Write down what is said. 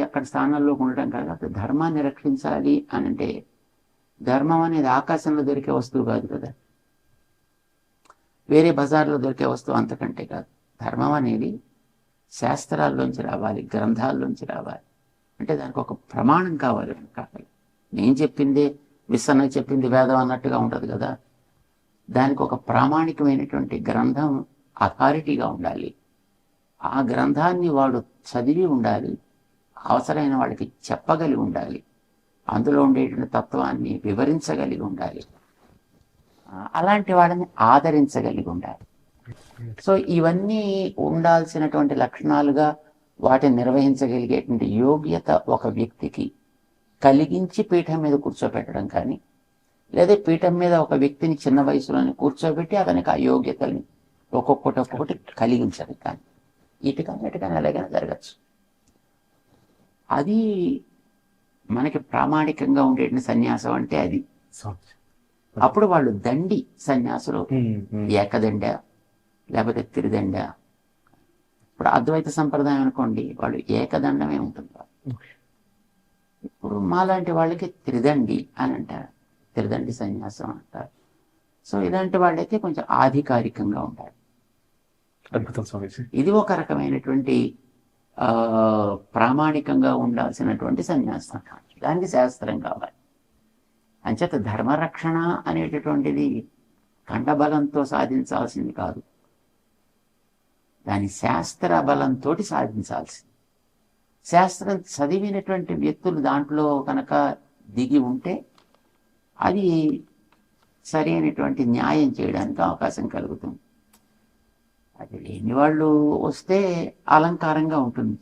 అక్కడ స్థానంలో ఉండటం కాదు. అక్కడ ధర్మాన్ని రక్షించాలి అని అంటే ధర్మం అనేది ఆకాశంలో దొరికే వస్తువు కాదు కదా. వేరే బజార్లో దొరికే వస్తువు అంతకంటే కాదు. ధర్మం అనేది శాస్త్రాల్లోంచి రావాలి గ్రంథాల్లోంచి రావాలి. అంటే దానికి ఒక ప్రమాణం కావాలి కావాలి నేను చెప్పిందే విసన్న చెప్పింది వేదం అన్నట్టుగా ఉంటుంది కదా. దానికి ఒక ప్రామాణికమైనటువంటి గ్రంథం అథారిటీగా ఉండాలి. ఆ గ్రంథాన్ని వాడు చదివి ఉండాలి. అవసరమైన వాళ్ళకి చెప్పగలిగి ఉండాలి. అందులో ఉండేటువంటి తత్వాన్ని వివరించగలిగి ఉండాలి. అలాంటి వాళ్ళని ఆదరించగలిగి ఉండాలి. సో ఇవన్నీ ఉండాల్సినటువంటి లక్షణాలుగా వాటిని నిర్వహించగలిగేటువంటి యోగ్యత ఒక వ్యక్తికి కలిగించి పీఠం మీద కూర్చోబెట్టడం కానీ లేదా పీఠం మీద ఒక వ్యక్తిని చిన్న వయసులోనే కూర్చోబెట్టి అతనికి ఆ యోగ్యతల్ని ఒక్కొక్కటి ఒక్కొక్కటి కలిగించడం కానీ ఇటుకన్నట్టుగానే ఎలాగైనా జరగచ్చు. అది మనకి ప్రామాణికంగా ఉండేటువంటి సన్యాసం అంటే అది. అప్పుడు వాళ్ళు దండి సన్యాసులు. ఏకదండ లేకపోతే త్రిదండ. ఇప్పుడు అద్వైత సంప్రదాయం అనుకోండి వాళ్ళు ఏకదండమే ఉంటుంది. ఇప్పుడు మాలాంటి వాళ్ళకి త్రిదండి అని అంటారు. త్రిదండి సన్యాసం అంటారు. సో ఇలాంటి వాళ్ళైతే కొంచెం ఆధికారికంగా ఉంటారు. అద్భుతం ఇది ఒక రకమైనటువంటి ప్రామాణికంగా ఉండాల్సినటువంటి సన్యాసం దానికి శాస్త్రం కావాలి. అంచేత ధర్మరక్షణ అనేటటువంటిది కండబలంతో సాధించాల్సింది కాదు. దాని శాస్త్ర బలంతో సాధించాల్సింది. శాస్త్రం చదివినటువంటి వ్యక్తులు దాంట్లో కనుక దిగి ఉంటే అది సరైనటువంటి న్యాయం చేయడానికి అవకాశం కలుగుతుంది. అది లేని వాళ్ళు వస్తే అలంకారంగా ఉంటుంది.